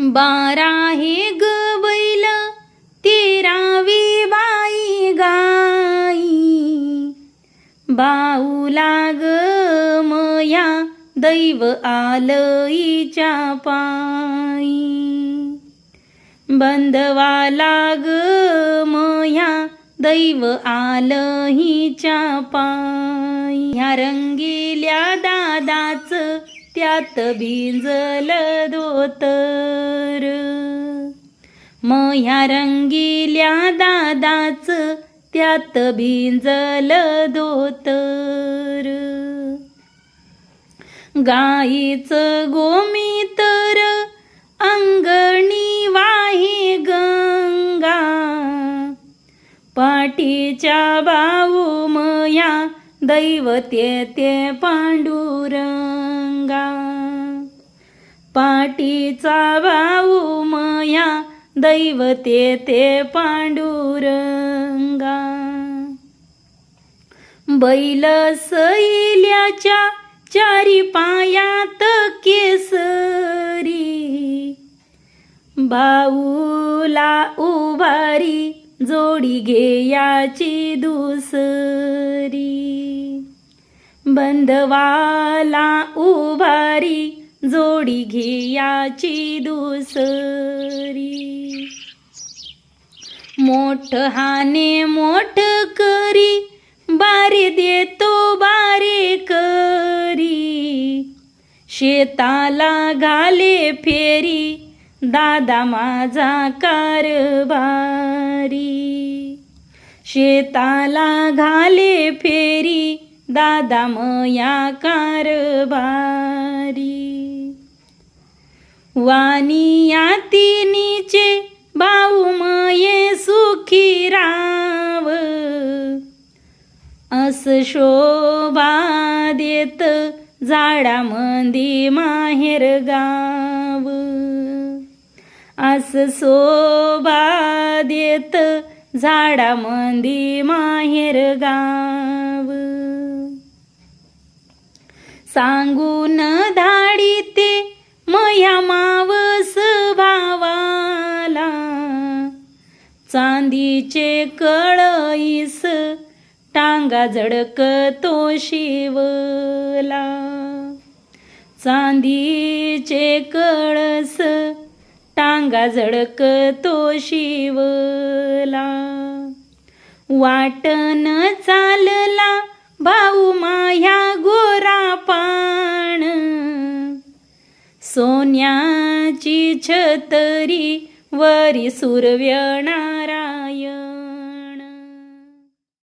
बारा हे गवैल तेरावी बाई गाई. बाऊला ग मया दैव आलईच्या पायी. बंधवाला ग मया दैव आलहीच्या हिच्या पायी. ह्या रंगिल्या दादाच त्यात भिंजल धोतर. म ह्या रंगील्या दादाच त्यात भिंजल धोतर. गोमी तर अंगणी वाही गंगा. पाठीच्या बाऊ मया दैवते ते पांडुरंगा. पाठीचा भाऊ मया दैवते ते पांडुरंगा बैल सैल्याच्या चारी पायात केसरी बाऊला उभारी जोडी घेयाची दुसरी बंधवाला उभारी जोडी घेयाची दुसरी मोठ हाने मोठ करी बारे देतो बारे करी. शेताला घाले फेरी दादा माझा कारभारी. शेताला घाले फेरी दादा मया कारभारी. वानिया तिनीचे अस शोभा देत झाडामंदी माहेर गाव. अस शोभा देत झाडामंदी माहेर गाव. सांगून धाडी ते मया मावस भावाला. चांदीचे कळईस टांगा झडक तो शिवला. चांदीचे कळस टांगा झडक तो शिवला. वाटन चालला भाऊ माया गोरा पाण. सोन्याची छतरी वरी सुरव्यणा